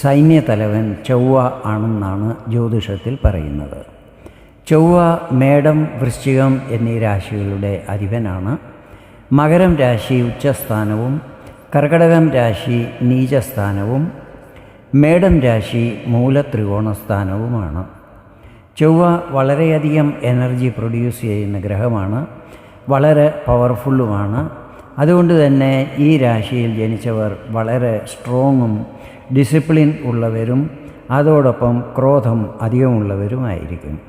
സൈന്യതലവൻ ചൊവ്വ ആണെന്നാണ് ജ്യോതിഷത്തിൽ പറയുന്നത്. ചൊവ്വ മേടം വൃശ്ചികം എന്നീ രാശികളുടെ അധിപനാണ്. മകരം രാശി ഉച്ചസ്ഥാനവും കർക്കടകം രാശി നീചസ്ഥാനവും മേടം രാശി മൂലത്രികോണസ്ഥാനവുമാണ്. ചൊവ്വ വളരെയധികം എനർജി പ്രൊഡ്യൂസ് ചെയ്യുന്ന ഗ്രഹമാണ്. വളരെ പവർഫുള്ളുമാണ്. അതുകൊണ്ട് തന്നെ ഈ രാശിയിൽ ജനിച്ചവർ വളരെ സ്ട്രോങ്ങും ഡിസിപ്ലിൻ ഉള്ളവരും അതോടൊപ്പം ക്രോധം അധികമുള്ളവരുമായിരിക്കും.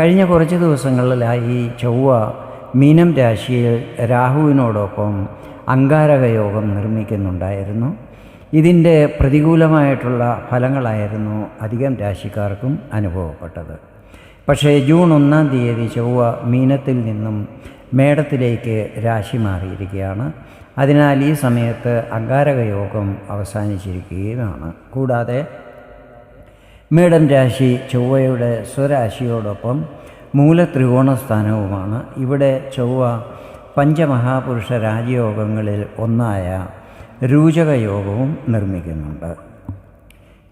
കഴിഞ്ഞ കുറച്ച് ദിവസങ്ങളിലായി ചൊവ്വ മീനം രാശിയിൽ രാഹുവിനോടൊപ്പം അങ്കാരകയോഗം നിർമ്മിക്കുന്നുണ്ടായിരുന്നു. ഇതിന്റെ പ്രതികൂലമായിട്ടുള്ള ഫലങ്ങളായിരുന്നു അധികം രാശിക്കാർക്കും അനുഭവപ്പെട്ടത്. പക്ഷേ ജൂൺ ഒന്നാം തീയതി ചൊവ്വ മീനത്തിൽ നിന്നും മേടത്തിലേക്ക് രാശി മാറിയിരിക്കുകയാണ്. അതിനാൽ ഈ സമയത്ത് അങ്കാരക യോഗം അവസാനിച്ചിരിക്കുകയുമാണ്. കൂടാതെ മേടം രാശി ചൊവ്വയുടെ സ്വരാശിയോടൊപ്പം മൂലത്രികോണ സ്ഥാനവുമാണ് ഇവിടെ ചൊവ്വ പഞ്ചമഹാപുരുഷ രാജയോഗങ്ങളിൽ ഒന്നായ രൂചക യോഗവും നിർമ്മിക്കുന്നുണ്ട്.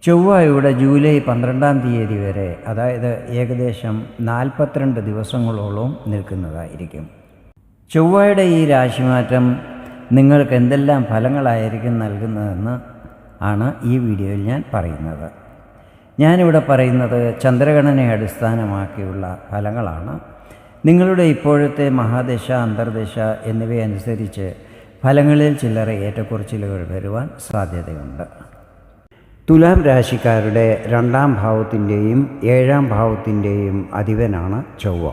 ചൊവ്വയുടെ ജൂലൈ പന്ത്രണ്ടാം തീയതി വരെ അതായത് ഏകദേശം നാൽപ്പത്തിരണ്ട് ദിവസങ്ങളോളം നിൽക്കുന്നതായിരിക്കും. ചൊവ്വയുടെ ഈ രാശിമാറ്റം നിങ്ങൾക്ക് എന്തെല്ലാം ഫലങ്ങളായിരിക്കും നൽകുന്നതെന്ന് ആണ് ഈ വീഡിയോയിൽ ഞാൻ പറയുന്നത്. ഞാനിവിടെ പറയുന്നത് ചന്ദ്രഗണനയെ അടിസ്ഥാനമാക്കിയുള്ള ഫലങ്ങളാണ്. നിങ്ങളുടെ ഇപ്പോഴത്തെ മഹാദശ അന്തർദശ എന്നിവയനുസരിച്ച് ഫലങ്ങളിൽ ചില്ലറ ഏറ്റക്കുറച്ചിലുകൾ വരുവാൻ സാധ്യതയുണ്ട്. തുലാം രാശിക്കാരുടെ രണ്ടാം ഭാവത്തിന്റെയും ഏഴാം ഭാവത്തിന്റെയും അധിപനാണ് ചൊവ്വ.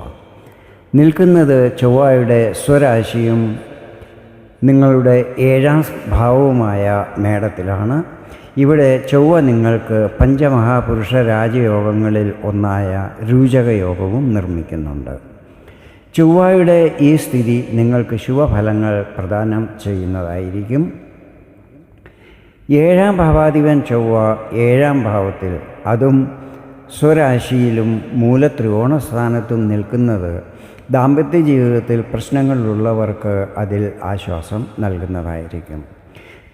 നിൽക്കുന്നത് ചൊവ്വയുടെ സ്വരാശിയും നിങ്ങളുടെ ഏഴാം ഭാവവുമായ മേടത്തിലാണ്. ഇവിടെ ചൊവ്വ നിങ്ങൾക്ക് പഞ്ചമഹാപുരുഷ രാജയോഗങ്ങളിൽ ഒന്നായ രൂചകയോഗവും നിർമ്മിക്കുന്നുണ്ട്. ചൊവ്വയുടെ ഈ സ്ഥിതി നിങ്ങൾക്ക് ശുഭഫലങ്ങൾ പ്രദാനം ചെയ്യുന്നതായിരിക്കും. ഏഴാം ഭാവാധിപൻ ചൊവ്വ ഏഴാം ഭാവത്തിൽ അതും സ്വരാശിയിലും മൂലത്രികോണസ്ഥാനത്തും നിൽക്കുന്നത് ദാമ്പത്യ ജീവിതത്തിൽ പ്രശ്നങ്ങളുള്ളവർക്ക് അതിൽ ആശ്വാസം നൽകുന്നതായിരിക്കും.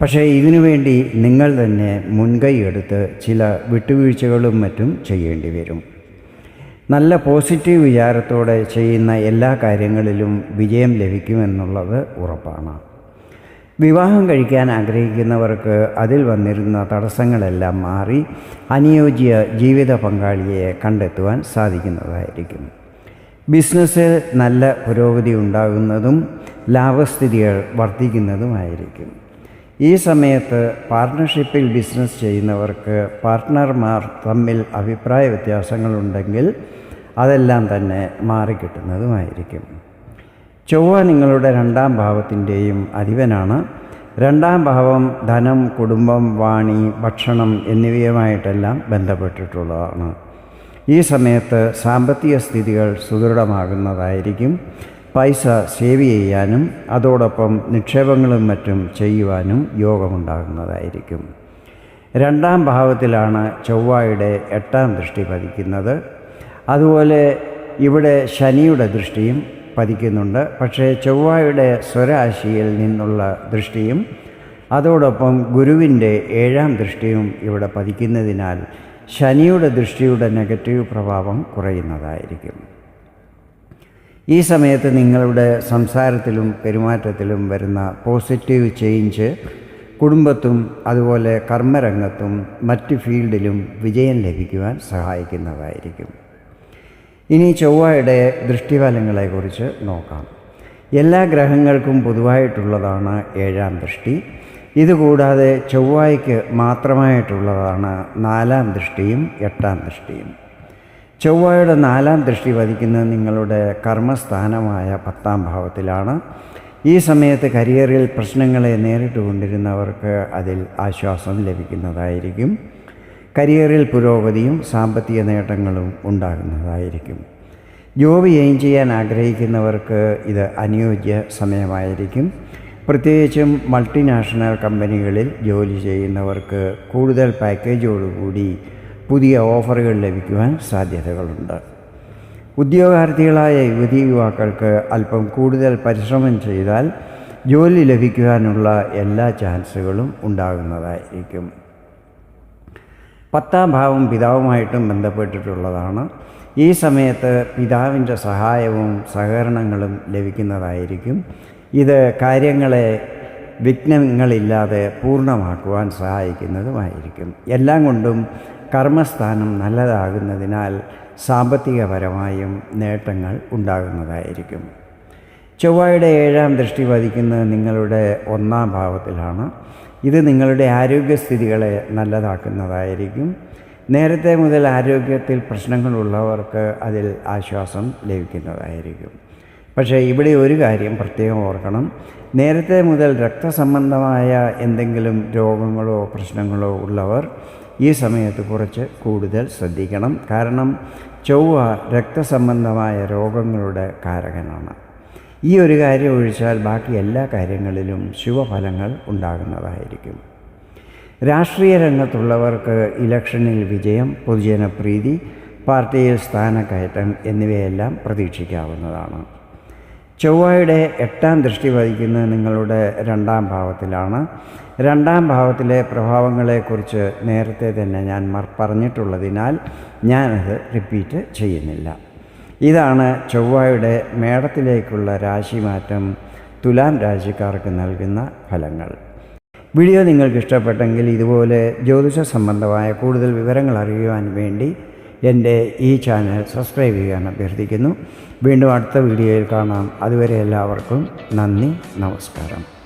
പക്ഷേ ഇതിനുവേണ്ടി നിങ്ങൾ തന്നെ മുൻകൈയെടുത്ത് ചില വിട്ടുവീഴ്ചകളും മറ്റും ചെയ്യേണ്ടി വരും. നല്ല പോസിറ്റീവ് വിചാരത്തോടെ ചെയ്യുന്ന എല്ലാ കാര്യങ്ങളിലും വിജയം ലഭിക്കുമെന്നുള്ളത് ഉറപ്പാണ്. വിവാഹം കഴിക്കാൻ ആഗ്രഹിക്കുന്നവർക്ക് അതിൽ വന്നിരുന്ന തടസ്സങ്ങളെല്ലാം മാറി അനുയോജ്യ ജീവിത പങ്കാളിയെ കണ്ടെത്തുവാൻ സാധിക്കുന്നതായിരിക്കും. ബിസിനസ്സിൽ നല്ല പുരോഗതി ഉണ്ടാകുന്നതും ലാഭസ്ഥിതികൾ വർദ്ധിക്കുന്നതുമായിരിക്കും. ഈ സമയത്ത് പാർട്ട്ണർഷിപ്പിൽ ബിസിനസ് ചെയ്യുന്നവർക്ക് പാർട്ട്ണർമാർ തമ്മിൽ അഭിപ്രായ വ്യത്യാസങ്ങളുണ്ടെങ്കിൽ അതെല്ലാം തന്നെ മാറിക്കിട്ടുന്നതുമായിരിക്കും. ചൊവ്വ നിങ്ങളുടെ രണ്ടാം ഭാവത്തിന്റെയും അധിപനാണ്. രണ്ടാം ഭാവം ധനം കുടുംബം വാണി ഭക്ഷണം എന്നിവയുമായിട്ടെല്ലാം ബന്ധപ്പെട്ടിട്ടുള്ളതാണ്. ഈ സമയത്ത് സാമ്പത്തിക സ്ഥിതികൾ സുദൃഢമാകുന്നതായിരിക്കും. പൈസ സേവ് ചെയ്യാനും അതോടൊപ്പം നിക്ഷേപങ്ങളും മറ്റും ചെയ്യുവാനും യോഗമുണ്ടാകുന്നതായിരിക്കും. രണ്ടാം ഭാവത്തിലാണ് ചൊവ്വയുടെ എട്ടാം ദൃഷ്ടി പതിക്കുന്നത്. അതുപോലെ ഇവിടെ ശനിയുടെ ദൃഷ്ടിയും പതിക്കുന്നുണ്ട്. പക്ഷേ ചൊവ്വയുടെ സ്വരാശിയിൽ നിന്നുള്ള ദൃഷ്ടിയും അതോടൊപ്പം ഗുരുവിന്റെ ഏഴാം ദൃഷ്ടിയും ഇവിടെ പതിക്കുന്നതിനാൽ ശനിയുടെ ദൃഷ്ടിയുടെ നെഗറ്റീവ് പ്രഭാവം കുറയുന്നതായിരിക്കും. ഈ സമയത്ത് നിങ്ങളുടെ സംസാരത്തിലും പെരുമാറ്റത്തിലും വരുന്ന പോസിറ്റീവ് ചേഞ്ച് കുടുംബത്തും അതുപോലെ കർമ്മരംഗത്തും മറ്റ് ഫീൽഡിലും വിജയം ലഭിക്കുവാൻ സഹായിക്കുന്നതായിരിക്കും. ഇനി ചൊവ്വയുടെ ദൃഷ്ടിഫലങ്ങളെക്കുറിച്ച് നോക്കാം. എല്ലാ ഗ്രഹങ്ങൾക്കും പൊതുവായിട്ടുള്ളതാണ് ഏഴാം ദൃഷ്ടി. ഇതുകൂടാതെ ചൊവ്വായ്ക്ക് മാത്രമായിട്ടുള്ളതാണ് നാലാം ദൃഷ്ടിയും എട്ടാം ദൃഷ്ടിയും. ചൊവ്വയുടെ നാലാം ദൃഷ്ടി വധിക്കുന്നത് നിങ്ങളുടെ കർമ്മസ്ഥാനമായ പത്താം ഭാവത്തിലാണ്. ഈ സമയത്ത് കരിയറിൽ പ്രശ്നങ്ങളെ നേരിട്ട് കൊണ്ടിരുന്നവർക്ക് അതിൽ ആശ്വാസം ലഭിക്കുന്നതായിരിക്കും. കരിയറിൽ പുരോഗതിയും സാമ്പത്തിക നേട്ടങ്ങളും ഉണ്ടാകുന്നതായിരിക്കും. ജോബ് എയിം ചെയ്യാൻ ആഗ്രഹിക്കുന്നവർക്ക് ഇത് അനുയോജ്യ സമയമായിരിക്കും. പ്രത്യേകിച്ചും മൾട്ടിനാഷണൽ കമ്പനികളിൽ ജോലി ചെയ്യുന്നവർക്ക് കൂടുതൽ പാക്കേജോടുകൂടി പുതിയ ഓഫറുകൾ ലഭിക്കുവാൻ സാധ്യതകളുണ്ട്. ഉദ്യോഗാർത്ഥികളായ യുവതി യുവാക്കൾക്ക് അല്പം കൂടുതൽ പരിശ്രമം ചെയ്താൽ ജോലി ലഭിക്കുവാനുള്ള എല്ലാ ചാൻസുകളും ഉണ്ടാകുന്നതായിരിക്കും. പത്താം ഭാവം പിതാവുമായിട്ടും ബന്ധപ്പെട്ടിട്ടുള്ളതാണ്. ഈ സമയത്ത് പിതാവിന്റെ സഹായവും സഹകരണങ്ങളും ലഭിക്കുന്നതായിരിക്കും ഇത് കാര്യങ്ങളെ വിഘ്നങ്ങളില്ലാതെ പൂർണമാക്കുവാൻ സഹായിക്കുന്നതുമായിരിക്കും. എല്ലാം കൊണ്ടും കർമ്മസ്ഥാനം നല്ലതാകുന്നതിനാൽ സാമ്പത്തികപരമായും നേട്ടങ്ങൾ ഉണ്ടാകുന്നതായിരിക്കും. ചൊവ്വയുടെ ഏഴാം ദൃഷ്ടി വധിക്കുന്നത് നിങ്ങളുടെ ഒന്നാം ഭാവത്തിലാണ്. ഇത് നിങ്ങളുടെ ആരോഗ്യസ്ഥിതികളെ നല്ലതാക്കുന്നതായിരിക്കും. നേരത്തെ മുതൽ ആരോഗ്യത്തിൽ പ്രശ്നങ്ങളുള്ളവർക്ക് അതിൽ ആശ്വാസം ലഭിക്കുന്നതായിരിക്കും. പക്ഷേ ഇവിടെ ഒരു കാര്യം പ്രത്യേകം ഓർക്കണം. നേരത്തെ മുതൽ രക്തസംബന്ധമായ എന്തെങ്കിലും രോഗങ്ങളോ പ്രശ്നങ്ങളോ ഉള്ളവർ ഈ സമയത്ത് കുറച്ച് കൂടുതൽ ശ്രദ്ധിക്കണം. കാരണം ചൊവ്വ രക്തസംബന്ധമായ രോഗങ്ങളുടെ കാരകനാണ്. ഈ ഒരു കാര്യം ഒഴിച്ചാൽ ബാക്കി എല്ലാ കാര്യങ്ങളിലും ശുഭഫലങ്ങൾ ഉണ്ടാകുന്നതായിരിക്കും. രാഷ്ട്രീയ രംഗത്തുള്ളവർക്ക് ഇലക്ഷനിൽ വിജയം പൊതുജനപ്രീതി പാർട്ടിയിൽ സ്ഥാനക്കയറ്റം എന്നിവയെല്ലാം പ്രതീക്ഷിക്കാവുന്നതാണ്. ചൊവ്വയുടെ എട്ടാം ദൃഷ്ടി വഹിക്കുന്നത് നിങ്ങളുടെ രണ്ടാം ഭാവത്തിലാണ്. രണ്ടാം ഭാവത്തിലെ പ്രഭാവങ്ങളെക്കുറിച്ച് നേരത്തെ തന്നെ ഞാൻ പറഞ്ഞിട്ടുള്ളതിനാൽ ഞാനത് റിപ്പീറ്റ് ചെയ്യുന്നില്ല. ഇതാണ് ചൊവ്വയുടെ മേടത്തിലേക്കുള്ള രാശിമാറ്റം തുലാം രാശിക്കാർക്ക് നൽകുന്ന ഫലങ്ങൾ. വീഡിയോ നിങ്ങൾക്ക് ഇഷ്ടപ്പെട്ടെങ്കിൽ ഇതുപോലെ ജ്യോതിഷ സംബന്ധമായ കൂടുതൽ വിവരങ്ങൾ അറിയുവാൻ വേണ്ടി എന്റെ ഈ ചാനൽ സബ്സ്ക്രൈബ് ചെയ്യാൻ അഭ്യർത്ഥിക്കുന്നു. വീണ്ടും അടുത്ത വീഡിയോയിൽ കാണാം. അതുവരെ എല്ലാവർക്കും നന്ദി നമസ്കാരം.